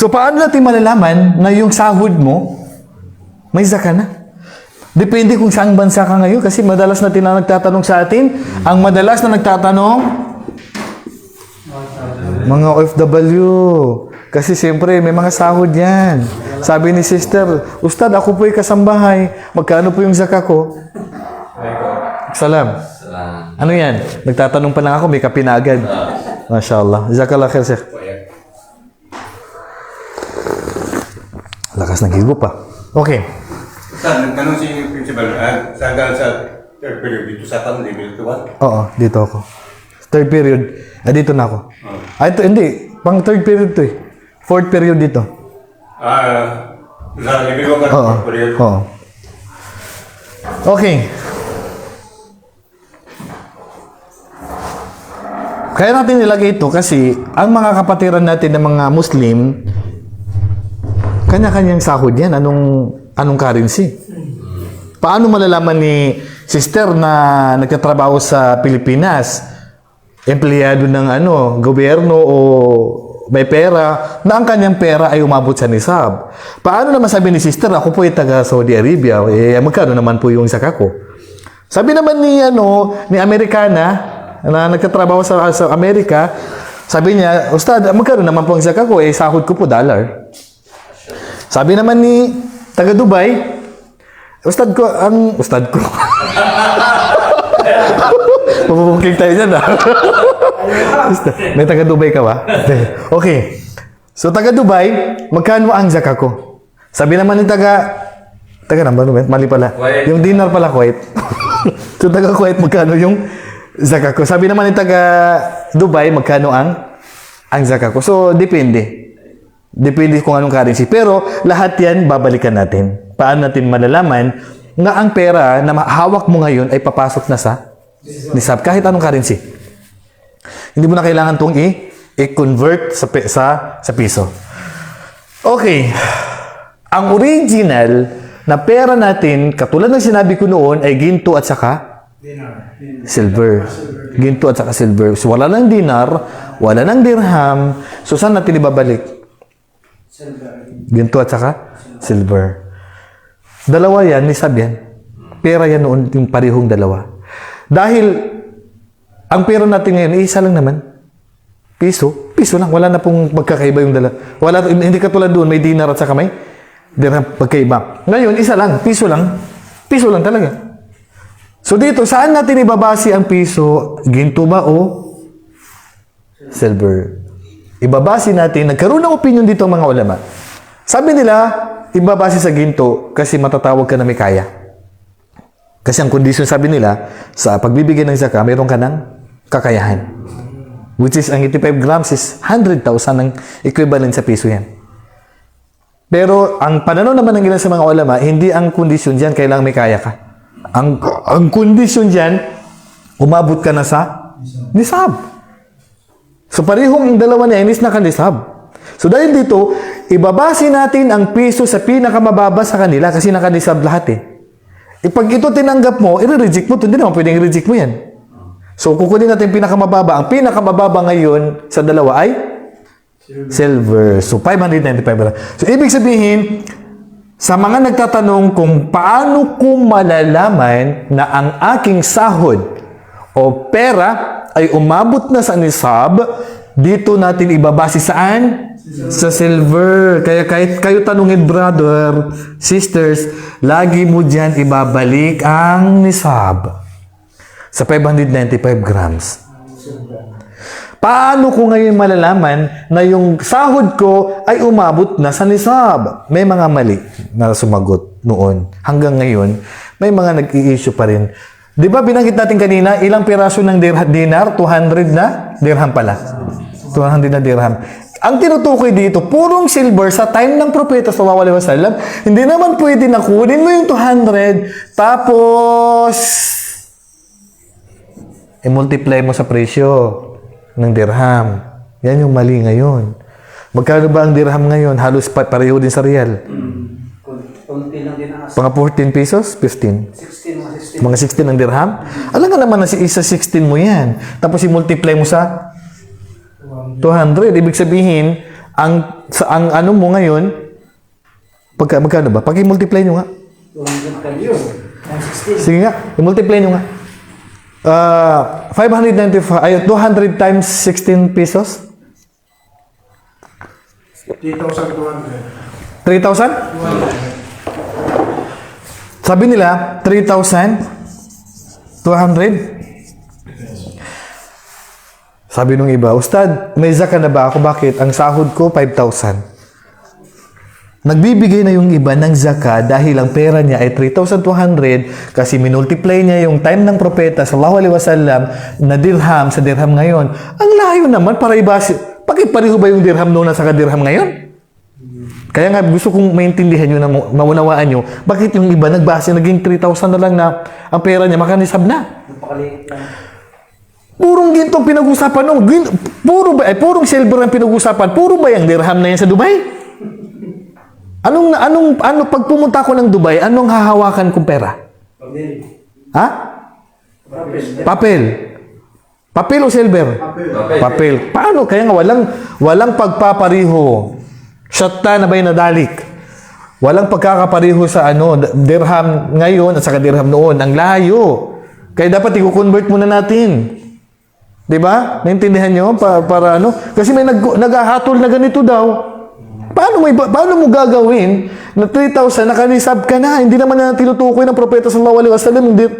So paano natin malalaman na yung sahod mo, may zaka na? Depende kung saang bansa ka ngayon kasi madalas natin na nagtatanong sa atin, ang madalas na nagtatanong, mga OFW. Kasi siyempre, may mga sahod yan. Sabi ni sister, Ustad, ako po'y kasambahay. Magkano po yung zaka ko? Salam. Ano yan? Nagtatanong pa lang ako, may kape na agad. Masya Allah. Jazakallah khair, Sheikh. Lakas ng higo pa. Okay. Sir, nagtanong si principal, ah, sa hanggang sa third period dito sa tanong level 2 Oo, dito ako. Third period. Ah, dito na ako. Ah, ito, hindi. Pang third period to eh. Fourth period dito. Ah, sa level 1 ka Oo. third period. Oo. Okay. Kaya natin nilagay ito kasi ang mga kapatiran natin ng mga Muslim, kanya-kanyang sahod yan. Anong, anong currency? Paano malalaman ni sister na nagtatrabaho sa Pilipinas, empleyado ng ano, gobyerno o may pera, na ang kanyang pera ay umabot sa nisab. Paano naman sabi ni sister, ako po ay taga Saudi Arabia, eh magkano naman po yung saka ko? Sabi naman ni ano, ni Amerikana na nagtatrabaho sa, sa Amerika, sabi niya, Ustad, magkano naman po ang saka ko? Eh, sahod ko po dollar. Sabi naman ni taga Dubai, Ustad ko, ang ustad ko. Pupupungking tayo dyan ah. May taga Dubai ka ba? okay. So taga Dubai, magkano ang zaka ko? Sabi naman ni taga taga naman, mali pala. Kuwait. Yung dinar pala Kuwait. so taga Kuwait, magkano yung zaka ko? Sabi naman ni taga Dubai, magkano ang ang zaka ko? So depende. Depende kung anong currency. Pero lahat yan, babalikan natin. Paano natin malalaman na ang pera na hawak mo ngayon ay papasok na sa nisab. Kahit anong currency. Hindi mo na kailangan itong i- i-convert sa, sa, sa piso. Okay. Ang original na pera natin, katulad ng sinabi ko noon, ay ginto at saka silver. Ginto at saka silver. So, wala ng dinar, wala ng dirham. So, saan natin ibabalik? Ginto at saka silver. Dalawa yan, nisab yan. Pera yan noon, yung parehong dalawa. Dahil, ang pera natin ngayon, isa lang naman. Piso. Piso lang. Wala na pong magkakaiba yung dalawa. Wala, hindi katulad doon, may dinar at saka may dirham pagkaiba. Ngayon, isa lang. Piso lang. Piso lang talaga. So dito, saan natin ibabase ang piso? Ginto ba o silver? Ibabase natin, nagkaroon ng opinion dito ang mga ulama. Sabi nila, ibabase sa ginto kasi matatawag ka na may kaya. Kasi ang kondisyon sabi nila, sa pagbibigay ng zaka, mayroon ka ng kakayahan. Which is, ang 85 grams is 100,000 ng equivalent sa piso yan. Pero, ang pananaw naman ng ilan sa mga ulama, hindi ang kondisyon dyan, kailangan may kaya ka. Ang, ang kondisyon dyan, umabot ka na sa nisab. So, parehong yung dalawa na yan is nakanisab. So, dahil dito, ibabase natin ang piso sa pinakamababa sa kanila kasi nakanisab lahat eh. E pag ito tinanggap mo, i-reject mo ito. Hindi naman pwedeng i-reject mo yan. So, kukunin natin yung pinakamababa. Ang pinakamababa ngayon sa dalawa ay silver. So, 595. So, ibig sabihin, sa mga nagtatanong kung paano ko malalaman na ang aking sahod o pera ay umabot na sa nisab, dito natin ibabase saan? Sa silver. Kaya kahit kayo tanungin, brother, sisters, lagi mo dyan ibabalik ang nisab sa 595 grams. Paano ko ngayon malalaman na yung sahod ko ay umabot na sa nisab? May mga mali na sumagot noon. Hanggang ngayon, may mga nag-i-issue pa rin. Di ba binanggit natin kanina, ilang piraso ng dinar? 200 na dirham pala. 200 na dirham. Ang tinutukoy dito, purong silver sa time ng propeta sallallahu alaihi wasallam, hindi naman pwede na kunin mo yung 200, tapos i-multiply mo sa presyo ng dirham. Yan yung mali ngayon. Magkano ba ang dirham ngayon? Halos pa pareho din sa real. Kunti lang din ang Mga 14 pesos? 15? 16, mga 16. Mga 16 ang dirham? Alam nga naman na si isa 16 mo yan. Tapos i-multiply mo sa 200. Ibig sabihin, ang, sa, ang ano mo ngayon, pagka, magkano ba? Pag-multiply nyo nga. 200 ka yun. Times 16. Sige nga, i-multiply nyo nga. Ah, 595, ay, 200 times 16 pesos? 3,200. 3,000? Sabi nila, 3,200? Sabi nung iba, Ustad, may zaka na ba ako? Bakit? Ang sahod ko, 5,000. Nagbibigay na yung iba ng zaka dahil ang pera niya ay 3,200 kasi minultiply niya yung time ng propeta sallallahu alaihi wasallam na dirham sa dirham ngayon. Ang layo naman para ibasi. Bakit pareho ba yung dirham noon saka dirham ngayon? Kaya nga gusto kong maintindihan nyo na ma- maunawaan nyo, bakit yung iba nagbase naging 3,000 na lang na ang pera niya makanisab na? Napakaliit lang. Purong gintong pinag-usapan no. Gin, puro ba, ay, purong silver ang pinag-usapan. Puro ba yung dirham na yan sa Dubai? Anong, anong, ano, pag pumunta ko ng Dubai, anong hahawakan kong pera? Pamili. Ha? Papel. Papel. Papel o silver? Papel. Paano? Kaya nga walang, walang pagpapariho. Shatta na ba'y nadalik? Walang pagkakapariho sa ano, dirham ngayon at saka dirham noon. Ang layo. Kaya dapat i-convert muna natin. 'Di ba? Naintindihan nyo? Pa, para ano? Kasi may nag, naghahatol na ganito daw. Paano, may, paano mo gagawin na 3,000 nakanisab ka na? Hindi naman na tinutukoy ng propeta sallallahu alaihi wasallam yung dir,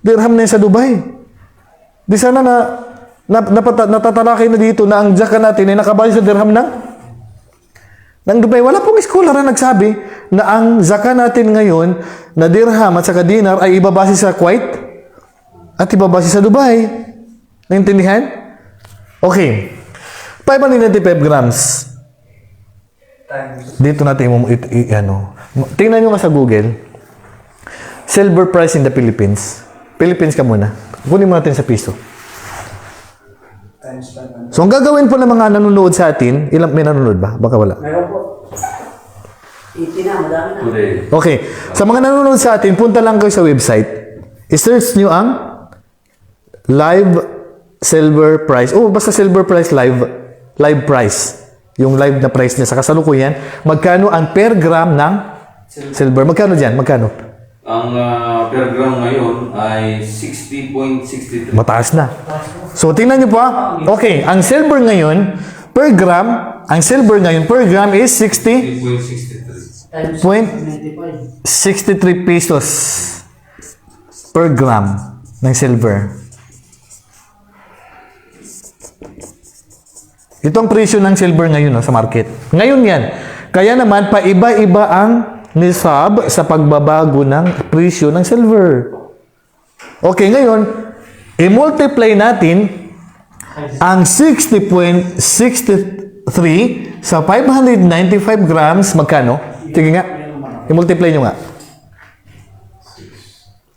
dirham na sa Dubai. Di sana na, na napata, natatalakay na dito na ang zaka natin ay nakabali sa dirham ng ng Dubai. Wala pong scholar na nagsabi na ang zaka natin ngayon na dirham at saka dinar ay ibabase sa Kuwait at ibabase sa Dubai. Naintindihan? Okay. 595 grams. Dito natin mo it, i- ano. Tingnan nyo nga sa Google. Silver price in the Philippines. Philippines ka muna. Kunin mo natin sa piso. Times 500. So, ang gagawin po ng mga nanonood sa atin, ilang may nanonood ba? Baka wala. Meron po. 80 na, madami na. Okay. Sa mga nanonood sa atin, punta lang kayo sa website. I-search nyo ang live silver price. Oh, basta silver price live. Live price. Yung live na price niya sa kasalukuyan. Magkano ang per gram ng silver? Magkano dyan? Magkano? Ang ah, per ngayon ay 60.63. Mataas na. So, tingnan nyo po ah. Okay, ang silver ngayon, per gram, ang silver ngayon per gram is 60 3.63. Times Point. 95. 63 pesos per gram ng silver. Ito ang presyo ng silver ngayon no, sa market. Ngayon yan. Kaya naman, paiba-iba ang nisab sa pagbabago ng presyo ng silver. Okay, ngayon, i-multiply natin ang 60.63 sa 595 grams, magkano? Sige nga, i-multiply nyo nga.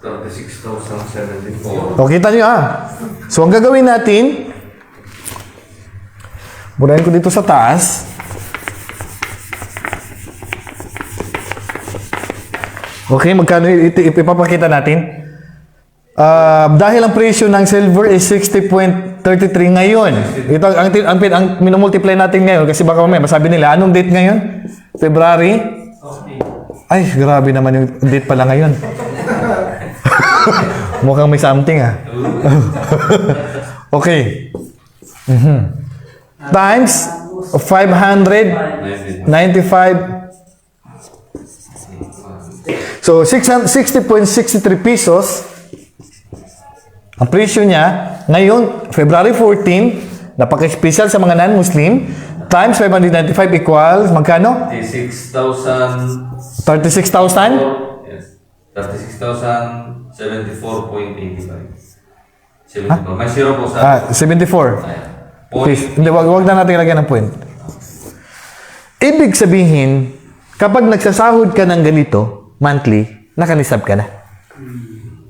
36,074. O, kita nyo ah. So, ang gagawin natin, burahin ko dito sa taas. Okay, magkano ito ipapakita natin? Ah, dahil ang presyo ng silver is 60.33 ngayon. Ito ang ang, ang, ang minumultiply natin ngayon kasi baka mamaya masabi nila anong date ngayon? February? Ay, grabe naman yung date pala ngayon. Mukhang may something ah. okay. Mhm. Times 595. So, 600 60.63 pesos. Ang presyo niya, ngayon, February 14, napaka-special sa mga non-Muslim, times 595 equals, magkano? 36,000. 36,000? Yes. 36,074.85. 74. May zero po sa... Ah, 74. Ayan. Please, hindi, wag, wag na natin lagyan ng point. Ibig sabihin, kapag nagsasahod ka ng ganito, monthly, nakanisab ka na.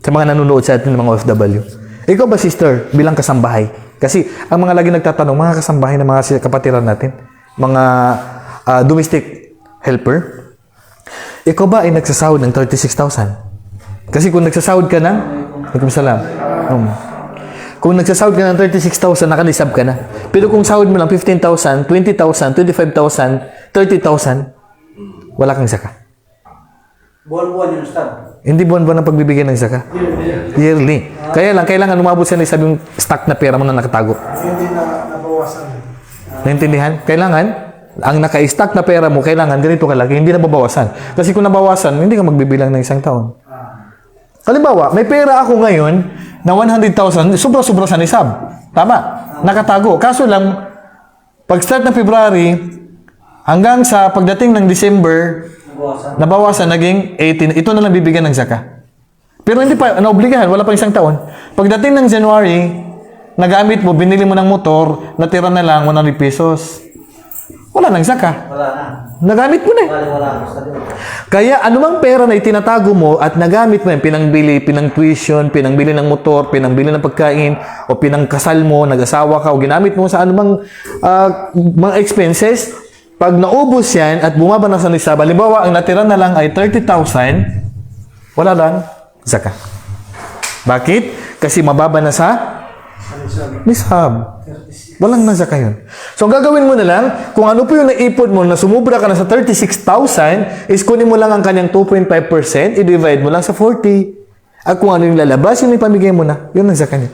Sa mga nanonood sa atin ng mga OFW. Ikaw ba, sister, bilang kasambahay? Kasi ang mga lagi nagtatanong, mga kasambahay ng mga kapatiran natin, mga ah, domestic helper, ikaw ba ay nagsasahod ng 36,000? Kasi kung nagsasahod ka ng, Alaikum salam. Um, Kung nagsasahod ka ng 36,000, nakalisab ka na. Pero kung sahod mo lang 15,000, 20,000, 25,000, 30,000, wala kang zaka. Buwan-buwan yung stab. Hindi buwan-buwan ang pagbibigay ng zaka. Yearly. Kaya lang, kailangan umabot siya ng isang yung stock na pera mo na nakatago. Hindi na nabawasan. Naintindihan? Kailangan, ang naka-stock na pera mo, kailangan ganito kalaki, hindi na babawasan. Kasi kung nabawasan, hindi ka magbibilang ng isang taon. Halimbawa, may pera ako ngayon na 100,000, sobra-sobra sa nisab. Tama. Nakatago. Kaso lang, pag start ng February, hanggang sa pagdating ng December, Nabawasan. nabawasan, naging 18. Ito na lang bibigyan ng zaka. Pero hindi pa, naobligahan, wala pang isang taon. Pagdating ng January, nagamit mo, binili mo ng motor, natira na lang 100 pesos. Wala nang zaka. Wala na. Nagamit mo na eh. Wala, wala. Kaya anumang pera na itinatago mo at nagamit mo yan, pinangbili, pinang tuition, pinangbili ng motor, pinangbili ng pagkain, o pinangkasal mo, nag-asawa ka, o ginamit mo sa anumang ah, mga expenses, pag naubos yan at bumaba na sa nisab, halimbawa, ang natira na lang ay 30,000, wala lang, zaka. Bakit? Kasi mababa na sa nishab. Walang na zaka yun. So, ang gagawin mo na lang, kung ano po yung naipon mo na sumubra ka na sa 36,000, is kunin mo lang ang kanyang 2.5%, i-divide mo lang sa 40. At kung ano yung lalabas, yun yung pamigay mo na. Yun ang zaka niya.